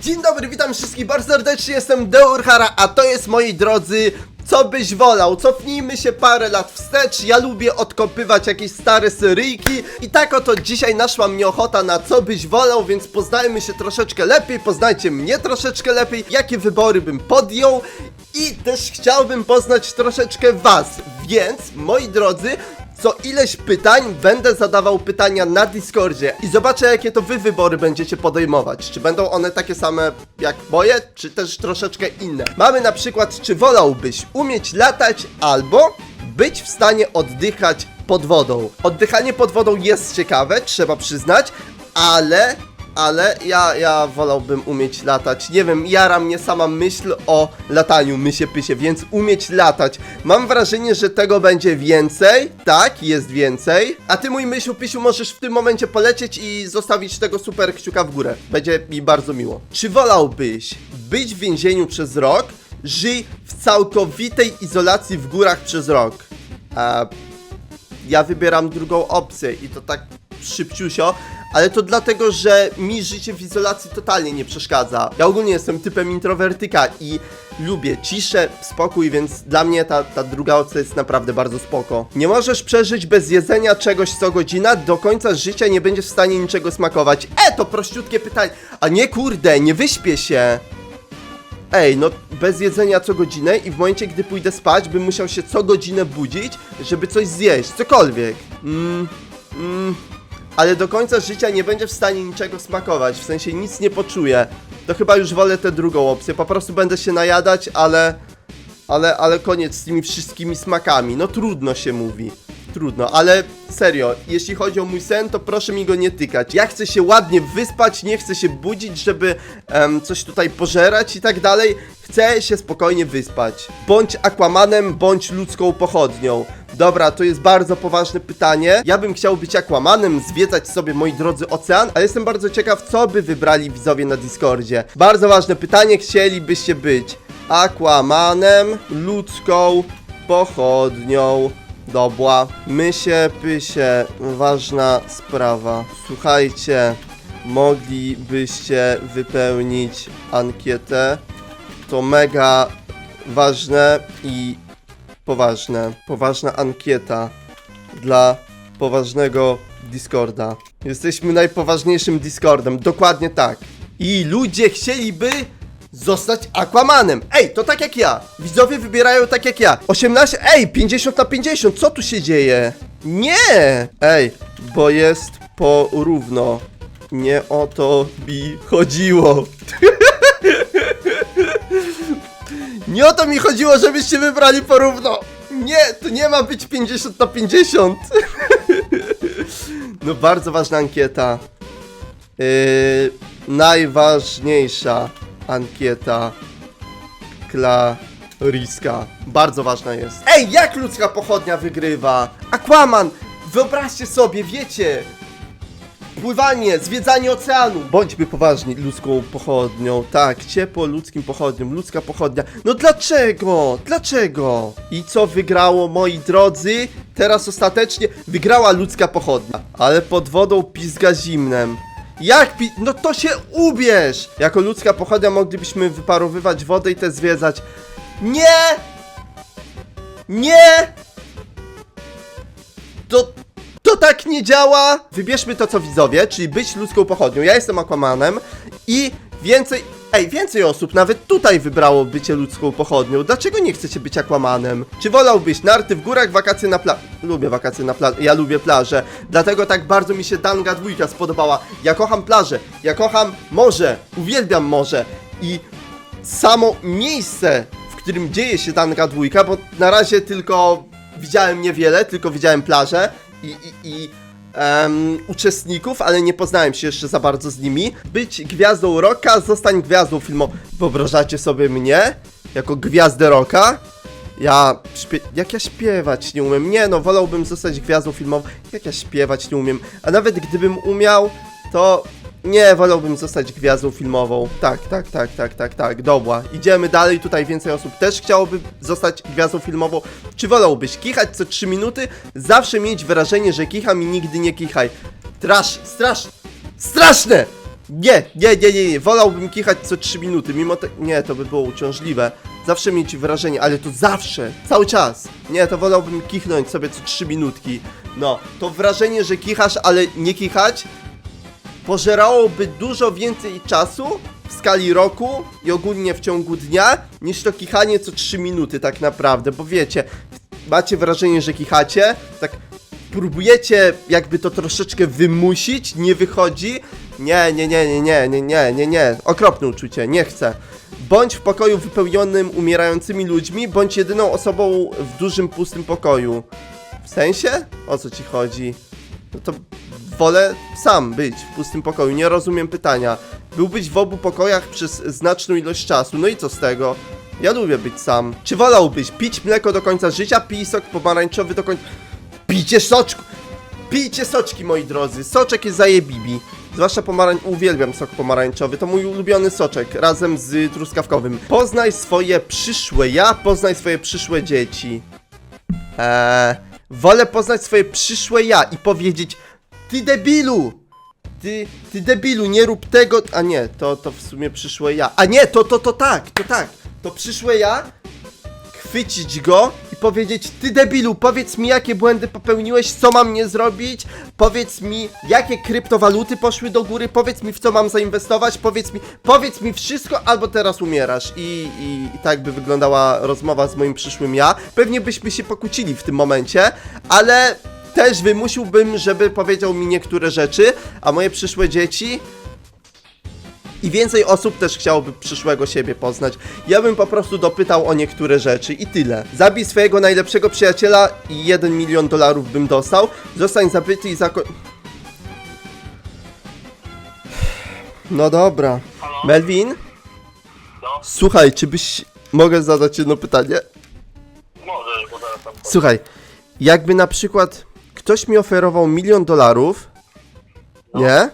Dzień dobry, witam wszystkich bardzo serdecznie, jestem Deurhara, a to jest, moi drodzy, co byś wolał? Cofnijmy się parę lat wstecz, ja lubię odkopywać jakieś stare seryjki i tak oto dzisiaj naszła mnie ochota na co byś wolał, więc poznajmy się troszeczkę lepiej, poznajcie mnie troszeczkę lepiej, jakie wybory bym podjął i też chciałbym poznać troszeczkę was, więc, moi drodzy, co ileś pytań będę zadawał pytania na Discordzie i zobaczę jakie to wy wybory będziecie podejmować. Czy będą one takie same jak moje, czy też troszeczkę inne. Mamy na przykład, czy wolałbyś umieć latać albo być w stanie oddychać pod wodą. Oddychanie pod wodą jest ciekawe, trzeba przyznać, ale ale ja, ja wolałbym umieć latać. Nie wiem, jara mnie sama myśl o lataniu, mysie pysie, więc umieć latać. Mam wrażenie, że tego będzie więcej. Tak, jest więcej. A ty, mój mysiu pysiu, możesz w tym momencie polecieć i zostawić tego super kciuka w górę. Będzie mi bardzo miło. Czy wolałbyś być w więzieniu przez rok? Żyj w całkowitej izolacji w górach przez rok. A ja wybieram drugą opcję i to tak szybciusio, ale to dlatego, że mi życie w izolacji totalnie nie przeszkadza. Ja ogólnie jestem typem introwertyka i lubię ciszę, spokój, więc dla mnie ta, ta druga opcja jest naprawdę bardzo spoko. Nie możesz przeżyć bez jedzenia czegoś co godzina, do końca życia nie będziesz w stanie niczego smakować. E, to prościutkie pytanie. A nie kurde, nie wyśpię się. Ej, no bez jedzenia co godzinę i w momencie, gdy pójdę spać, bym musiał się co godzinę budzić, żeby coś zjeść, cokolwiek. Mm, mm, ale do końca życia nie będzie w stanie niczego smakować, w sensie nic nie poczuję. To chyba już wolę tę drugą opcję, po prostu będę się najadać, ale... Ale, ale koniec z tymi wszystkimi smakami, no trudno się mówi. Trudno, ale serio, jeśli chodzi o mój sen, to proszę mi go nie tykać. Ja chcę się ładnie wyspać, nie chcę się budzić, żeby coś tutaj pożerać i tak dalej. Chcę się spokojnie wyspać. Bądź Aquamanem, bądź ludzką pochodnią. Dobra, to jest bardzo poważne pytanie. Ja bym chciał być Aquamanem, zwiedzać sobie, moi drodzy, ocean, ale jestem bardzo ciekaw, co by wybrali widzowie na Discordzie. Bardzo ważne pytanie, chcielibyście być Aquamanem, ludzką pochodnią. Dobra, mysie, pysie, ważna sprawa. Słuchajcie, moglibyście wypełnić ankietę. To mega ważne i poważne. Poważna ankieta dla poważnego Discorda. Jesteśmy najpoważniejszym Discordem, dokładnie tak. I ludzie chcieliby zostać Aquamanem. Ej, to tak jak ja. Widzowie wybierają tak jak ja. 18, ej, 50 na 50, co tu się dzieje? Nie! Ej, bo jest porówno. Nie o to mi chodziło. Nie o to mi chodziło, żebyście wybrali porówno. Nie, to nie ma być 50 na 50. No bardzo ważna ankieta. Yy, najważniejsza ankieta Klariska. Bardzo ważna jest. Ej, jak ludzka pochodnia wygrywa? Aquaman! Wyobraźcie sobie, wiecie, Pływanie, zwiedzanie oceanu. Bądźmy poważni ludzką pochodnią. Tak, ciepło ludzkim pochodnią, ludzka pochodnia. No dlaczego? Dlaczego? I co wygrało, moi drodzy? Teraz ostatecznie wygrała ludzka pochodnia. Ale pod wodą pizga zimnem. Jak pi... No to się ubierz! Jako ludzka pochodnia moglibyśmy wyparowywać wodę i te zwiedzać. Nie! Nie! To... To tak nie działa! Wybierzmy to co widzowie, czyli być ludzką pochodnią. Ja jestem Aquamanem i więcej... Ej, więcej osób nawet tutaj wybrało bycie ludzką pochodnią. Dlaczego nie chcecie być Aquamanem? Czy wolałbyś narty w górach, wakacje na plaży? Lubię wakacje na plaży, ja lubię plażę. Dlatego tak bardzo mi się Danga dwójka spodobała. Ja kocham plażę, ja kocham morze, uwielbiam morze. I samo miejsce, w którym dzieje się Danga dwójka, bo na razie tylko widziałem niewiele, tylko widziałem plażę i, i, i em, uczestników, ale nie poznałem się jeszcze za bardzo z nimi. Być gwiazdą rocka, zostań gwiazdą filmową. Wyobrażacie sobie mnie jako gwiazdę rocka? Ja jak ja śpiewać nie umiem. Nie no, wolałbym zostać gwiazdą filmową. Jak ja śpiewać nie umiem. A nawet gdybym umiał, to nie, wolałbym zostać gwiazdą filmową. Tak, tak, tak, tak, tak, tak. Dobra, idziemy dalej. Tutaj więcej osób też chciałoby zostać gwiazdą filmową. Czy wolałbyś kichać co 3 minuty? Zawsze mieć wrażenie, że kicham i nigdy nie kichaj. Trasz, strasz, straszne! Nie, nie, nie, nie, nie, wolałbym kichać co 3 minuty, mimo te... Nie, to by było uciążliwe. Zawsze mieć wrażenie, ale to zawsze, cały czas. Nie, to wolałbym kichnąć sobie co 3 minutki. No, to wrażenie, że kichasz, ale nie kichać, pożerałoby dużo więcej czasu w skali roku i ogólnie w ciągu dnia, niż to kichanie co 3 minuty tak naprawdę, bo wiecie, macie wrażenie, że kichacie, tak próbujecie jakby to troszeczkę wymusić, nie wychodzi. Nie, nie, nie, nie, nie, nie, nie, nie, nie. Okropne uczucie, nie chcę. Bądź w pokoju wypełnionym umierającymi ludźmi, bądź jedyną osobą w dużym, pustym pokoju. W sensie? O co ci chodzi? No to wolę sam być w pustym pokoju, nie rozumiem pytania. Byłbyś w obu pokojach przez znaczną ilość czasu, no i co z tego? Ja lubię być sam. Czy wolałbyś pić mleko do końca życia, pij sok pomarańczowy do końca... Pijcie soczku! Pijcie soczki, moi drodzy. Soczek jest zajebibi. Zwłaszcza pomarań... Uwielbiam sok pomarańczowy. To mój ulubiony soczek, razem z truskawkowym. Poznaj swoje przyszłe ja, poznaj swoje przyszłe dzieci. Eee, wolę poznać swoje przyszłe ja i powiedzieć Ty debilu! Ty, ty debilu, nie rób tego... A nie, to, to w sumie przyszłe ja. A nie, to, to, to tak, to tak. To przyszłe ja chwycić go i powiedzieć Ty debilu, powiedz mi jakie błędy popełniłeś, co mam nie zrobić Powiedz mi jakie kryptowaluty poszły do góry, powiedz mi w co mam zainwestować Powiedz mi, powiedz mi wszystko albo teraz umierasz I, i, i tak by wyglądała rozmowa z moim przyszłym ja Pewnie byśmy się pokłócili w tym momencie, ale też wymusiłbym, żeby powiedział mi niektóre rzeczy A moje przyszłe dzieci i więcej osób też chciałoby przyszłego siebie poznać. Ja bym po prostu dopytał o niektóre rzeczy i tyle. Zabij swojego najlepszego przyjaciela i 1 milion dolarów bym dostał. Zostań zabity i zako... No dobra. Melvin? No, Słuchaj, czy byś... Mogę zadać jedno pytanie? może, bo zaraz tam... Słuchaj, jakby na przykład ktoś mi oferował milion dolarów, nie?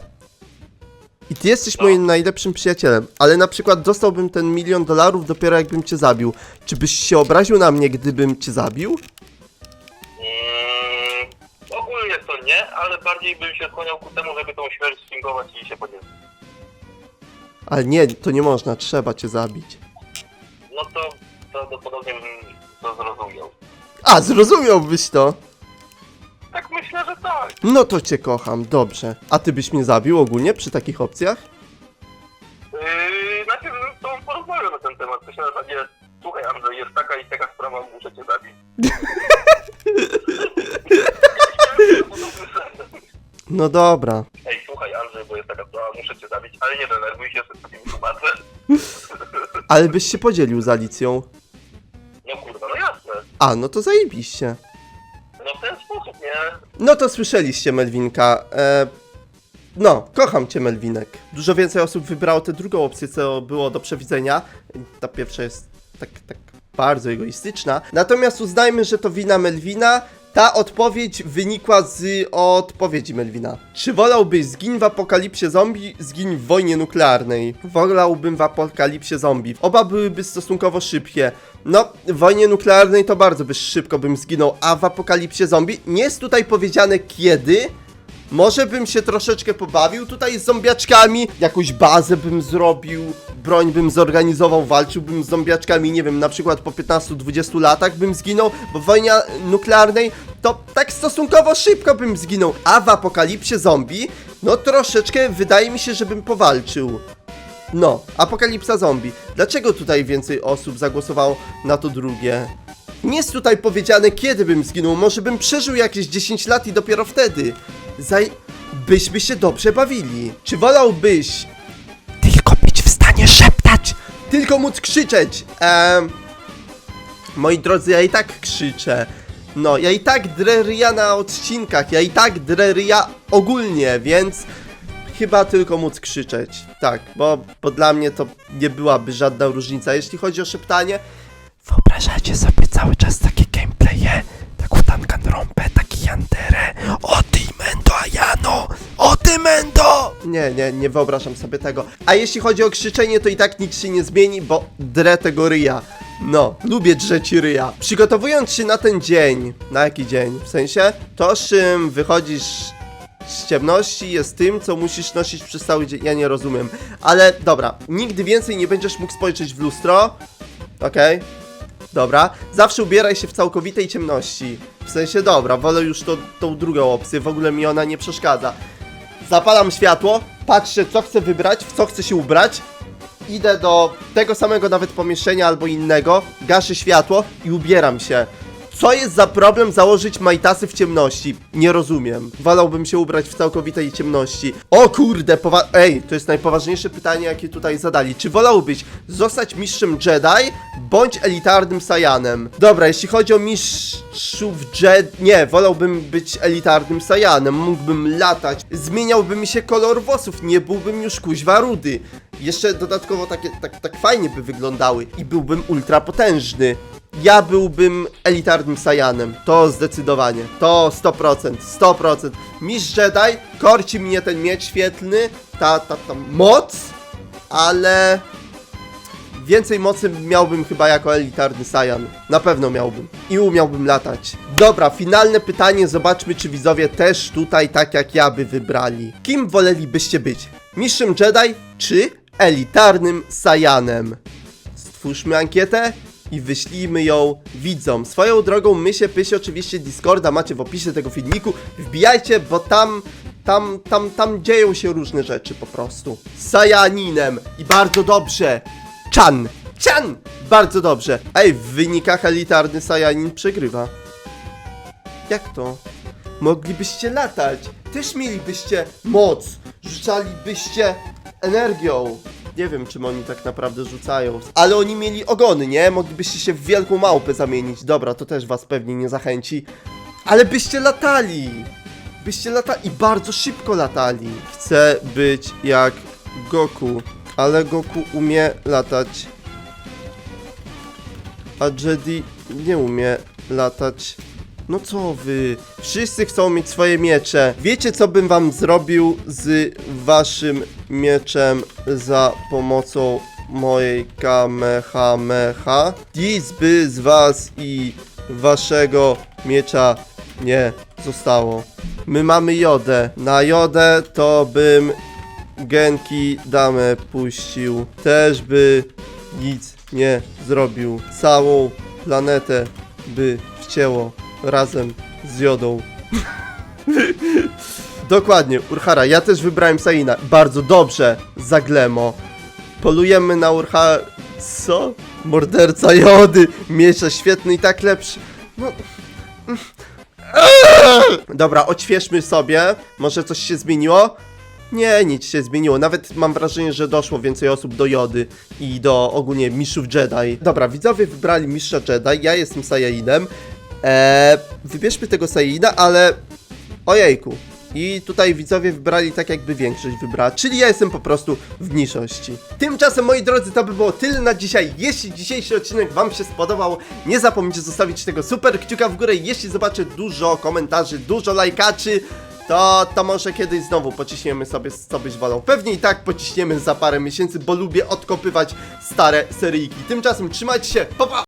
I ty jesteś moim najlepszym przyjacielem, ale na przykład dostałbym ten milion dolarów dopiero jakbym cię zabił. Czy byś się obraził na mnie, gdybym cię zabił? Mm, ogólnie to nie, ale bardziej bym się skłaniał ku temu, żeby tą śmierć swingować i się podzielić. Ale nie, to nie można, trzeba cię zabić. No to prawdopodobnie bym to zrozumiał. A, zrozumiałbyś to! Myślę, że tak. No to cię kocham, dobrze. A ty byś mnie zabił ogólnie przy takich opcjach? Yy, najpierw bym z tobą porozmawiał na ten temat. Myślę, że nie... Słuchaj Andrzej, jest taka i taka sprawa, muszę cię zabić. No dobra. Ej, słuchaj Andrzej, bo jest taka sprawa, muszę cię zabić, ale nie denerwuj się, że sobie tłumaczę. Ale byś się podzielił z Alicją. No kurwa, no jasne. A, no to zajebiście. Nie? No to słyszeliście, Melwinka. E, no, kocham cię, Melwinek. Dużo więcej osób wybrało tę drugą opcję, co było do przewidzenia. Ta pierwsza jest tak, tak bardzo egoistyczna. Natomiast uznajmy, że to wina Melwina. Ta odpowiedź wynikła z odpowiedzi Melwina. Czy wolałbyś zgiń w apokalipsie zombie, zgiń w wojnie nuklearnej? Wolałbym w apokalipsie zombie. Oba byłyby stosunkowo szybkie. No, w wojnie nuklearnej to bardzo byś szybko bym zginął, a w apokalipsie zombie nie jest tutaj powiedziane kiedy. Może bym się troszeczkę pobawił tutaj z zombiaczkami, jakąś bazę bym zrobił, broń bym zorganizował, walczyłbym z zombiaczkami, nie wiem, na przykład po 15-20 latach bym zginął, bo w wojnie nuklearnej to tak stosunkowo szybko bym zginął, a w apokalipsie zombie, no troszeczkę wydaje mi się, żebym powalczył. No, apokalipsa zombie. Dlaczego tutaj więcej osób zagłosowało na to drugie? Nie jest tutaj powiedziane, kiedy bym zginął. Może bym przeżył jakieś 10 lat i dopiero wtedy. Zaj... Byśmy się dobrze bawili. Czy wolałbyś... Tylko być w stanie szeptać! Tylko móc krzyczeć! Ehm... Moi drodzy, ja i tak krzyczę. No, ja i tak drę ryja na odcinkach, ja i tak drę ryja ogólnie, więc chyba tylko móc krzyczeć. Tak, bo, bo dla mnie to nie byłaby żadna różnica. Jeśli chodzi o szeptanie, wyobrażacie sobie cały czas takie gameplaye? Taką Danganronpę, taki Yanderę. O ty mendo, Ajano! O ty mendo! Nie, nie, nie wyobrażam sobie tego. A jeśli chodzi o krzyczenie, to i tak nic się nie zmieni, bo drę tego ryja. No, lubię drzeć ryja. Przygotowując się na ten dzień, na jaki dzień? W sensie, to czym wychodzisz z ciemności jest tym, co musisz nosić przez cały dzień. Ja nie rozumiem. Ale dobra, nigdy więcej nie będziesz mógł spojrzeć w lustro. Okej. Dobra. Zawsze ubieraj się w całkowitej ciemności. W sensie, dobra, wolę już to, tą drugą opcję. W ogóle mi ona nie przeszkadza. Zapalam światło, patrzę, co chcę wybrać, w co chcę się ubrać. Idę do tego samego nawet pomieszczenia albo innego, gaszę światło i ubieram się. Co jest za problem założyć majtasy w ciemności? Nie rozumiem. Wolałbym się ubrać w całkowitej ciemności. O kurde, powa- Ej, to jest najpoważniejsze pytanie, jakie tutaj zadali. Czy wolałbyś zostać mistrzem Jedi, bądź elitarnym Saiyanem? Dobra, jeśli chodzi o mistrzów Jedi... Nie, wolałbym być elitarnym Saiyanem. Mógłbym latać. Zmieniałby mi się kolor włosów, nie byłbym już kuźwa rudy. Jeszcze dodatkowo takie, tak, tak fajnie by wyglądały i byłbym ultra potężny. Ja byłbym elitarnym Saiyanem. To zdecydowanie. To 100%. 100%. Mistrz Jedi, korci mnie ten miecz świetlny, ta, ta, ta moc, ale więcej mocy miałbym chyba jako elitarny Saiyan. Na pewno miałbym. I umiałbym latać. Dobra, finalne pytanie. Zobaczmy, czy widzowie też tutaj tak jak ja by wybrali. Kim wolelibyście być? Mistrzem Jedi czy elitarnym Saiyanem? Stwórzmy ankietę i wyślijmy ją widzom. Swoją drogą, mysie, pysie, oczywiście Discorda macie w opisie tego filmiku. Wbijajcie, bo tam, tam, tam, tam dzieją się różne rzeczy po prostu. Sajaninem i bardzo dobrze. Chan! Chan! Bardzo dobrze. Ej, w wynikach elitarny Sajanin przegrywa. Jak to? Moglibyście latać. Też mielibyście moc. Rzucalibyście energią. Nie wiem, czym oni tak naprawdę rzucają. Ale oni mieli ogony, nie? Moglibyście się w wielką małpę zamienić. Dobra, to też was pewnie nie zachęci. Ale byście latali. Byście latali i bardzo szybko latali. Chcę być jak Goku, ale Goku umie latać. A Jedi nie umie latać. No co wy? Wszyscy chcą mieć swoje miecze. Wiecie co bym wam zrobił z waszym mieczem za pomocą mojej kamehameha? Nic by z was i waszego miecza nie zostało. My mamy jodę. Na jodę to bym Genki damę puścił. Też by nic nie zrobił. Całą planetę by wcięło razem z jodą. Dokładnie, Urhara, ja też wybrałem Saina. Bardzo dobrze, Zaglemo. Polujemy na Urhara... Co? Morderca jody, miecza świetny i tak lepszy. No... Dobra, odświeżmy sobie. Może coś się zmieniło? Nie, nic się zmieniło. Nawet mam wrażenie, że doszło więcej osób do Jody i do ogólnie mistrzów Jedi. Dobra, widzowie wybrali mistrza Jedi, ja jestem Saiyajinem. Eee, wybierzmy tego Saiyina, ale... Ojejku. I tutaj widzowie wybrali tak jakby większość wybrała, czyli ja jestem po prostu w mniejszości. Tymczasem moi drodzy to by było tyle na dzisiaj. Jeśli dzisiejszy odcinek wam się spodobał, nie zapomnijcie zostawić tego super kciuka w górę. Jeśli zobaczę dużo komentarzy, dużo lajkaczy, to, to może kiedyś znowu pociśniemy sobie co byś wolał. Pewnie i tak pociśniemy za parę miesięcy, bo lubię odkopywać stare seryjki. Tymczasem trzymajcie się, pa pa!